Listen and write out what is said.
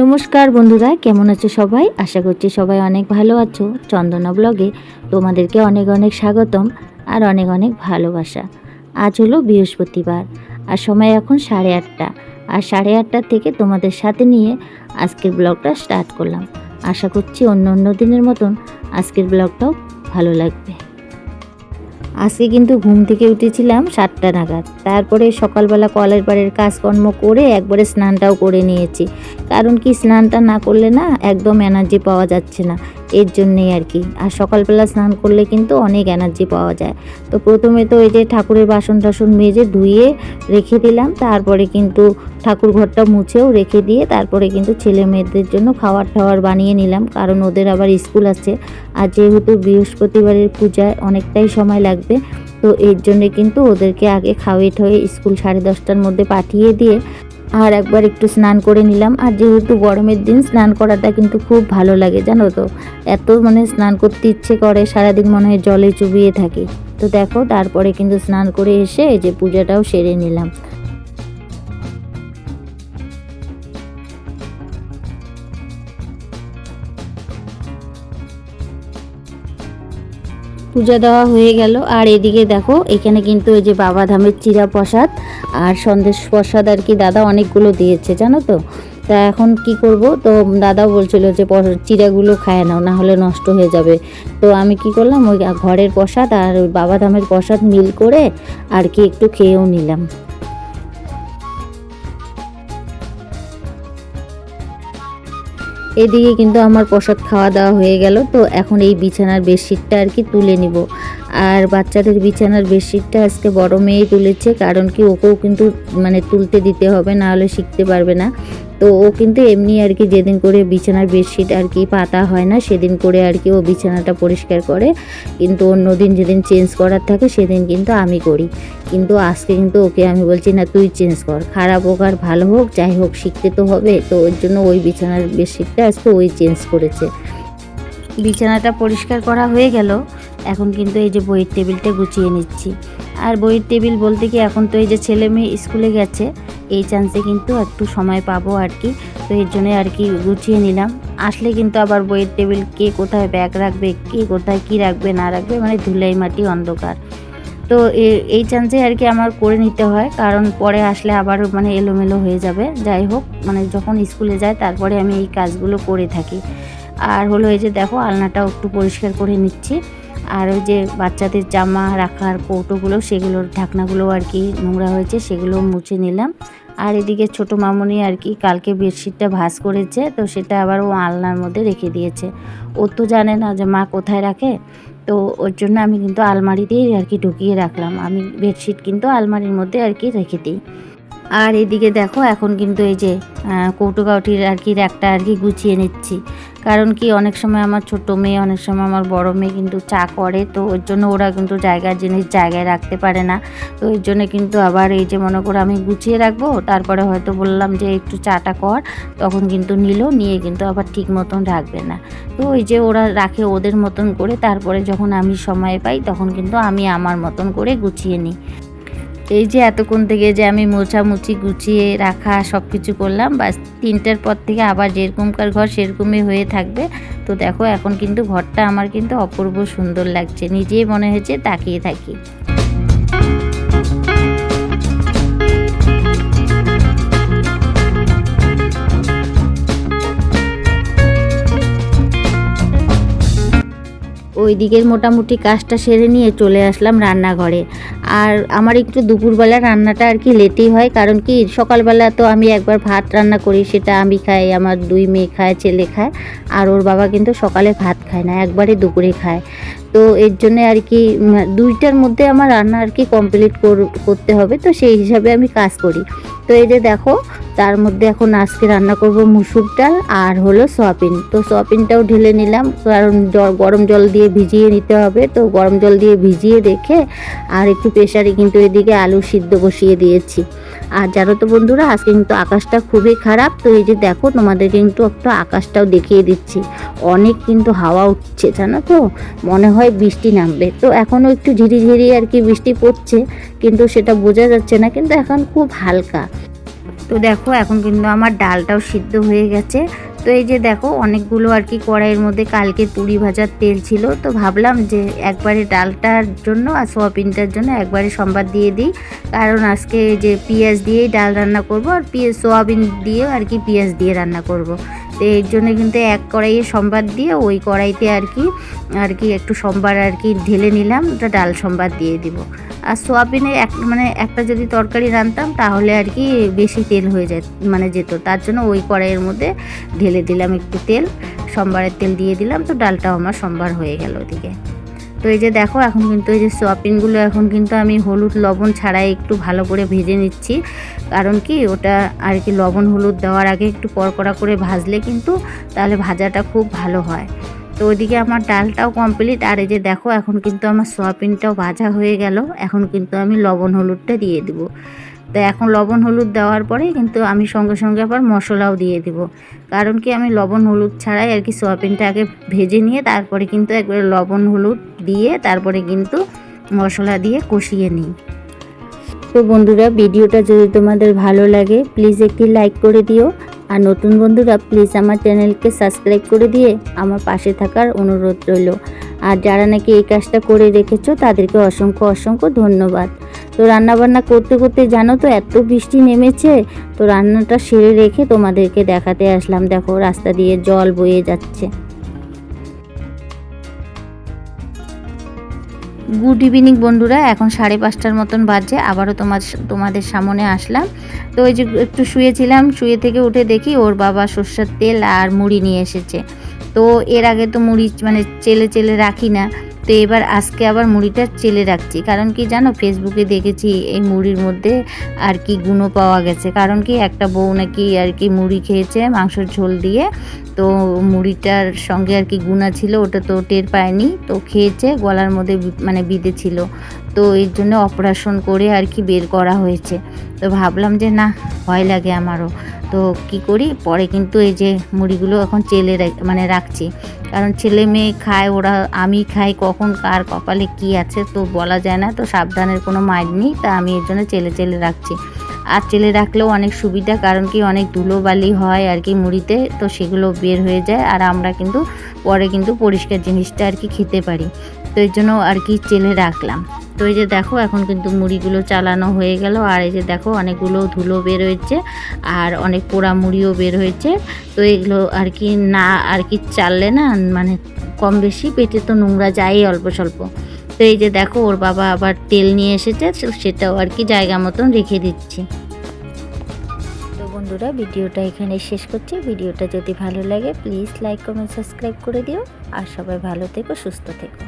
নমস্কার বন্ধুরা, কেমন আছো সবাই? আশা করছি সবাই অনেক ভালো আছো। চন্দনা ব্লগে তোমাদেরকে অনেক অনেক স্বাগতম আর অনেক অনেক ভালোবাসা। আজ হলো বৃহস্পতিবার আর সময় এখন সাড়ে আটটা। আর সাড়ে আটটার থেকে তোমাদের সাথে নিয়ে আজকের ব্লগটা স্টার্ট করলাম। আশা করছি অন্য অন্য দিনের মতন আজকের ব্লগটাও ভালো লাগবে। আজকে কিন্তু ঘুম থেকে উঠেছিলাম সাতটা নাগাদ। তারপরে সকালবেলা কলের পাড়ের কাজকর্ম করে একবারে স্নানটাও করে নিয়েছি। কারণ কি স্নানটা না করলে না একদম এনার্জি পাওয়া যাচ্ছে না। এর জন্যেই আর কি। আর সকালবেলা স্নান করলে কিন্তু অনেক এনার্জি পাওয়া যায়। তো প্রথমে তো এই যে ঠাকুরের বাসন টাসন মেজে ধুয়ে রেখে দিলাম। তারপরে কিন্তু ঠাকুর ঘরটা মুছেও রেখে দিয়ে তারপরে কিন্তু ছেলে মেয়েদের জন্য খাবার টাওয়ার বানিয়ে নিলাম। কারণ ওদের আবার স্কুল আছে। আর যেহেতু বৃহস্পতিবারের পূজায় অনেকটাই সময় লাগবে তো এর জন্যে কিন্তু ওদেরকে আগে খাওয়ে ঠাওয়িয়ে স্কুল সাড়ে দশটার মধ্যে পাঠিয়ে দিয়ে আর একবার একটু স্নান করে নিলাম। আর যেহেতু গরমের দিন, স্নান করাটা কিন্তু খুব ভালো লাগে, জানো তো? এত মানে স্নান করতে ইচ্ছে করে, সারাদিন মনে হয় জলে চুবিয়ে থাকে। তো দেখো, তারপরে কিন্তু স্নান করে এসে যে পূজাটাও সেরে নিলাম। পূজা দেওয়া হয়ে গেল। আর এদিকে দেখো, এখানে কিন্তু ওই যে বাবা ধামের চিরা প্রসাদ আর সন্দেশ প্রসাদ আর কি দাদা অনেকগুলো দিয়েছে, জানো তো? তা এখন কি করব? তো দাদাও বলছিল যে চিরাগুলো খায় নাও, না হলে নষ্ট হয়ে যাবে। তো আমি কি করলাম, ওই ঘরের প্রসাদ আর ওই বাবা ধামের প্রসাদ মিল করে আর কি একটু খেয়েও নিলাম। এদিকে কিন্তু আমার প্রসাদ খাওয়া দাওয়া হয়ে গেল, তো এখন এই বিছানার বেডশিটটা আর কি তুলে নিব। আর বাচ্চাদের বিছানার বেডশিটটা আজকে বড় মেয়েই তুলেছে, কারণ কি ওকেও কিন্তু মানে তুলতে দিতে হবে, না হলে শিখতে পারবে না। তো ও কিন্তু এমনি আর কি যেদিন করে বিছানার বেডশিট আর কি পাতা হয় না, সেদিন করে আর কি ও বিছানাটা পরিষ্কার করে। কিন্তু অন্য দিন যেদিন চেঞ্জ করার থাকে, সেদিন কিন্তু আমি করি। কিন্তু আজকে কিন্তু ওকে আমি বলছি, না, তুই চেঞ্জ কর। খারাপ হোক আর ভালো হোক, যাই হোক, শিখতে তো হবে। তো ওর জন্য ওই বিছানার বেডশিটটা আজকে ওই চেঞ্জ করেছে। বিছানাটা পরিষ্কার করা হয়ে গেল। এখন কিন্তু এই যে বইয়ের টেবিলটা গুছিয়ে নিচ্ছি। আর বইয়ের টেবিল বলতে কি, এখন তো এই যে ছেলে মেয়ে স্কুলে গেছে এই চান্সে কিন্তু একটু সময় পাবো আর কি তো এর জন্য আর কি গুছিয়ে নিলাম। আসলে কিন্তু আবার বইয়ের টেবিল কে কোথায় ব্যাগ রাখবে, কে কোথায় কি রাখবে, না রাখবে মানে ধুলাই মাটি অন্ধকার। তো এই চান্সে আর কি আমার করে নিতে হয়, কারণ পরে আসলে আবার মানে এলোমেলো হয়ে যাবে। যাই হোক মানে যখন স্কুলে যায়, তারপরে আমি এই কাজগুলো করে থাকি। আর হলো এই যে দেখো, আলনাটাও একটু পরিষ্কার করে নিচ্ছি। আর ওই যে বাচ্চাদের জামা রাখার কৌটোগুলো, সেগুলোর ঢাকনাগুলো আর কি নোংরা হয়েছে সেগুলো মুছে নিলাম। আর এদিকে ছোট মামনি আর কি কালকে বেডশিটটা ভাস করেছে, তো সেটা আবার ও আলনার মধ্যে রেখে দিয়েছে। ও তো জানে না যে মা কোথায় রাখে, তো ওর জন্য আমি কিন্তু আলমারিতেই আর কি ঢুকিয়ে রাখলাম। আমি বেডশিট কিন্তু আলমারির মধ্যে আর কি রেখে দিই। আর এদিকে দেখো এখন কিন্তু এই যে আহ, কৌটো কাউটির আর কি একটা আর কি গুছিয়ে নিচ্ছি। কারণ কি অনেক সময় আমার ছোট মেয়ে অনেক সময় আমার বড় মেয়ে কিন্তু চা করে তো ওর জন্য ওরা কিন্তু জায়গার জিনিস জায়গায় রাখতে পারে না। তো এর জন্য কিন্তু আবার এই যে মনে করো আমি গুছিয়ে রাখব তারপরে হয়তো বললাম যে একটু চাটা কর তখন কিন্তু নিল নিয়ে কিন্তু আবার ঠিক মতন রাখবে না। তো ওই যে ওরা রাখে ওদের মতন করে তারপরে যখন আমি সময় পাই তখন কিন্তু আমি আমার মতন করে গুছিয়ে নিই। এই যে এতক্ষণ থেকে যে আমি মোছামুছি গুছিয়ে রাখা সব কিছু করলাম, বাস তিনটার পর থেকে আবার যেরকমকার ঘর সেরকমই হয়ে থাকবে। তো দেখো এখন কিন্তু ঘরটা আমার কিন্তু অপূর্ব সুন্দর লাগছে, নিজেই মনে হয়েছে তাকিয়ে থাকি। ওই দিকের মোটামুটি কাজটা সেরে নিয়ে চলে আসলাম রান্নাঘরে। আর আমার একটু দুপুরবেলা রান্নাটা আর কি লেটেই হয়, কারণ কি সকালবেলা তো আমি একবার ভাত রান্না করি, সেটা আমি খাই, আমার দুই মেয়ে খায়, ছেলে খায়, আর ওর বাবা কিন্তু সকালে ভাত খায় না, একবারে দুপুরে খায়। তো এর জন্য আর কি দুইটার মধ্যে আমার রান্না আর কি কমপ্লিট করতে হবে। তো সেই হিসাবে আমি কাজ করি। তো এই যে দেখো, তার মধ্যে এখন আজকে রান্না করব মুসুর ডাল আর হলো সয়াবিন। তো সয়াবিনটাও ঢেলে নিলাম। কারণ গরম জল দিয়ে ভিজিয়ে নিতে হবে। তো গরম জল দিয়ে ভিজিয়ে রেখে আর একটু প্রেশারে কিন্তু এদিকে আলু সিদ্ধ বসিয়ে দিয়েছি। আর জানো তো বন্ধুরা, আজকে কিন্তু আকাশটা খুবই খারাপ। তো এই যে দেখো, তোমাদের কিন্তু একটু আকাশটাও দেখিয়ে দিচ্ছি। অনেক কিন্তু হাওয়া উঠছে, জানো তো? মনে হয় বৃষ্টি নামবে। তো এখনও একটু ঝিরিঝিরি আর কি বৃষ্টি পড়ছে, কিন্তু সেটা বোঝা যাচ্ছে না, কিন্তু এখন খুব হালকা। তো দেখো, এখন কিন্তু আমার ডালটাও সিদ্ধ হয়ে গেছে। তো এই যে দেখো, অনেকগুলো আর কি কড়াইয়ের মধ্যে কালকে পুরি ভাজার তেল ছিল। তো ভাবলাম যে একবারে ডালটার জন্য আর সোয়াবিনটার জন্য একবারে সম্বাদ দিয়ে দিই। কারণ আজকে যে পেঁয়াজ দিয়েই ডাল রান্না করব, আর পেঁয়াজ, সোয়াবিন দিয়ে আর কি পেঁয়াজ দিয়ে রান্না করব। তো এর জন্য কিন্তু এক কড়াইয়ে সম্বাদ দিয়ে ওই কড়াইতে আর কি আর কি একটু সম্বার আর কি ঢেলে নিলাম, ওটা ডাল সম্বাদ দিয়ে দিব। আর সোয়াবিনে এক মানে একটা যদি তরকারি রাঁধতাম তাহলে আর কি বেশি তেল হয়ে যায় মানে যেত। তার জন্য ওই কড়াইয়ের মধ্যে ঢেলে দিলাম একটু তেল, সম্বারের তেল দিয়ে দিলাম, তো ডালটাও আমার সম্বার হয়ে গেল ওদিকে। তো এই যে দেখো, এখন কিন্তু এই যে সোয়াবিনগুলো এখন কিন্তু আমি হলুদ লবণ ছাড়াই একটু ভালো করে ভেজে নিচ্ছি। কারণ কি, ওটা আর কি লবণ হলুদ দেওয়ার আগে একটু করকড়া করে ভাজলে কিন্তু তাহলে ভাজাটা খুব ভালো হয়। তো ওইদিকে আমার ডালটাও কমপ্লিট আর এই যে দেখো, এখন কিন্তু আমার সোয়াবিনটাও ভাজা হয়ে গেল। এখন কিন্তু আমি লবণ হলুদটা দিয়ে দিব। তো এখন লবণ, হলুদ দেওয়ার পরে কিন্তু আমি সঙ্গে সঙ্গে আবার মশলাও দিয়ে দিব। কারণ কি আমি লবণ, হলুদ ছাড়াই আর কি সোয়াবিনটা আগে ভেজে নিয়ে তারপরে কিন্তু একবারে লবণ, হলুদ দিয়ে তারপরে কিন্তু মশলা দিয়ে কষিয়ে নিই। তো বন্ধুরা, ভিডিওটা যদি তোমাদের ভালো লাগে প্লিজ একটি লাইক করে দিও। আর নতুন বন্ধুরা প্লিজ আমার চ্যানেলকে সাবস্ক্রাইব করে দিয়ে আমার পাশে থাকার অনুরোধ রইল। আর যারা নাকি এই কাজটা করে রেখেছো, তাদেরকে অসংখ্য অসংখ্য ধন্যবাদ। তো রান্নাবান্না করতে করতে জানো তো এত বৃষ্টি নেমেছে, তো রান্নাটা সেরে রেখে তোমাদেরকে দেখাতে আসলাম। দেখো, রাস্তা দিয়ে জল বয়ে যাচ্ছে। গুড ইভিনিং বন্ধুরা, এখন সাড়ে পাঁচটার মতন বাজে, আবারও তোমার তোমাদের সামনে আসলাম। তো ওই যে একটু শুয়েছিলাম, শুয়ে থেকে উঠে দেখি ওর বাবা সর্ষের তেল আর মুড়ি নিয়ে এসেছে। তো এর আগে তো মুড়ি মানে চেলে চেলে রাখি না। তো এবার আজকে আবার মুড়িটা চেলে রাখছি। কারণ কি জানো ফেসবুকে দেখেছি এই মুড়ির মধ্যে আর কি গুণও পাওয়া গেছে। কারণ কি একটা বউ নাকি আর কি মুড়ি খেয়েছে মাংসের ঝোল দিয়ে। তো মুড়িটার সঙ্গে আর কি গুণা ছিল, ওটা তো টের পায়নি। তো খেয়েছে, গলার মধ্যে মানে বিঁধে ছিল। তো এর জন্য অপারেশন করে আর কি বের করা হয়েছে। তো ভাবলাম যে না, ভয় লাগে আমারও। তো কি করি? পরে কিন্তু এই যে মুড়িগুলো এখন চেলে মানে রাখছি। কারণ ছেলে মেয়ে খায়, ওরা আমি খাই, কখন কার কপালে কি আছে তো বলা যায় না। তো সাবধানের কোনো মাইন্ড নেই, তা আমি এর জন্য চেলে চেলে রাখছি। আর চেলে রাখলেও অনেক সুবিধা, কারণ কি অনেক ধুলোবালি হয় আর কি মুড়িতে, তো সেগুলো বের হয়ে যায়। আর আমরা কিন্তু পরে কিন্তু পরিষ্কার জিনিসটা আর কি খেতে পারি। তো এর জন্য আর কি চেলে রাখলাম। তো এই যে দেখো, এখন কিন্তু মুড়িগুলো চালানো হয়ে গেল। আর এই যে দেখো, অনেকগুলো ধুলো বের হয়েছে আর অনেক পোড়া মুড়িও বের হয়েছে। তো এগুলো আর কি না আর কি চাললে না মানে কম বেশি পেটে তো নোংরা যায় অল্প স্বল্প। তো এই যে দেখো, ওর বাবা আবার তেল নিয়ে এসেছে সেটাও আর কি জায়গা মতন রেখে দিচ্ছি। তো বন্ধুরা, ভিডিওটা এখানে শেষ করছি। ভিডিওটা যদি ভালো লাগে প্লিজ লাইক কমেন্ট সাবস্ক্রাইব করে দিও। আর সবাই ভালো থেকো, সুস্থ থেকো।